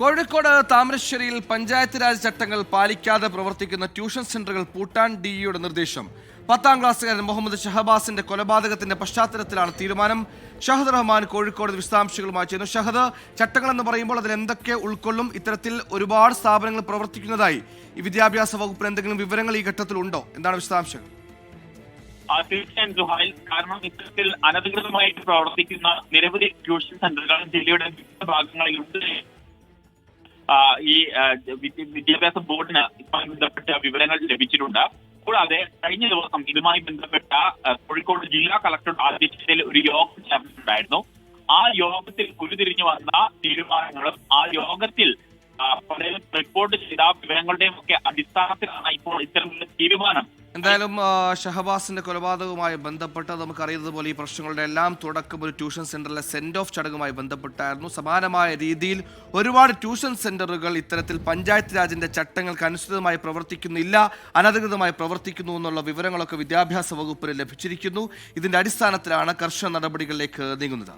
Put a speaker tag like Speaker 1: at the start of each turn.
Speaker 1: കോഴിക്കോട് താമരശ്ശേരിയിൽ പഞ്ചായത്ത് രാജ് ചട്ടങ്ങൾ പാലിക്കാതെ പ്രവർത്തിക്കുന്ന ട്യൂഷൻ സെന്ററുകൾ പൂട്ടാൻ ഡിഇയുടെ നിർദ്ദേശം. പത്താം ക്ലാസ്സുകാരൻ മുഹമ്മദ് ഷഹബാസിന്റെ കൊലപാതകത്തിന്റെ പശ്ചാത്തലത്തിലാണ് തീരുമാനം. ഷഹദ് റഹ്മാൻ കോഴിക്കോട് വിശദാംശങ്ങളുമായി ചെയ്യുന്നു ഷഹദ് ചട്ടങ്ങൾ എന്ന് പറയുമ്പോൾ അതിൽ എന്തൊക്കെ ഉൾക്കൊള്ളും? ഇത്തരത്തിൽ ഒരുപാട് സ്ഥാപനങ്ങൾ പ്രവർത്തിക്കുന്നതായി. ഈ വിദ്യാഭ്യാസ വകുപ്പിന് എന്തെങ്കിലും വിവരങ്ങൾ ഈ ഘട്ടത്തിൽ ഉണ്ടോ? എന്താണ് വിശദാംശങ്ങൾ?
Speaker 2: തീർച്ചയായും ജുഹൈൽ കാരണം ഇത്തരത്തിൽ അനധികൃതമായിട്ട് പ്രവർത്തിക്കുന്ന നിരവധി ട്യൂഷൻ സെന്ററുകൾ ജില്ലയുടെ വിവിധ ഭാഗങ്ങളിലുണ്ട്. ഈ വിദ്യാഭ്യാസ ബോർഡിന് ഇതുമായി ബന്ധപ്പെട്ട വിവരങ്ങൾ ലഭിച്ചിട്ടുണ്ട്. കൂടാതെ കഴിഞ്ഞ ദിവസം ഇതുമായി ബന്ധപ്പെട്ട കോഴിക്കോട് ജില്ലാ കളക്ടറുടെ അധ്യക്ഷതയിൽ ഒരു യോഗം ചേർന്നിട്ടുണ്ടായിരുന്നു. ആ യോഗത്തിൽ ഉരുതിരിഞ്ഞു വന്ന തീരുമാനങ്ങളും ആ യോഗത്തിൽ പലരും റിപ്പോർട്ട് ചെയ്ത വിവരങ്ങളുടെയും ഒക്കെ അടിസ്ഥാനത്തിലാണ് ഇപ്പോൾ ഇത്തരമൊരു തീരുമാനം
Speaker 1: എന്തായാലും ഷഹബാസിന്റെ കൊലപാതകവുമായി ബന്ധപ്പെട്ട് നമുക്കറിയുന്നത് പോലെ ഈ പ്രശ്നങ്ങളുടെ എല്ലാം തുടക്കം ഒരു ട്യൂഷൻ സെന്ററിലെ സെൻഡ് ഓഫ് ചടങ്ങുമായി ബന്ധപ്പെട്ടായിരുന്നു. സമാനമായ രീതിയിൽ ഒരുപാട് ട്യൂഷൻ സെന്ററുകൾ ഇത്തരത്തിൽ പഞ്ചായത്ത് രാജിന്റെ ചട്ടങ്ങൾക്ക് അനുസൃതമായി പ്രവർത്തിക്കുന്നില്ല അനധികൃതമായി പ്രവർത്തിക്കുന്നു എന്നുള്ള വിവരങ്ങളൊക്കെ വിദ്യാഭ്യാസ വകുപ്പിന് ലഭിച്ചിരിക്കുന്നു. ഇതിന്റെ അടിസ്ഥാനത്തിലാണ് കർശന നടപടികളിലേക്ക് നീങ്ങുന്നത്.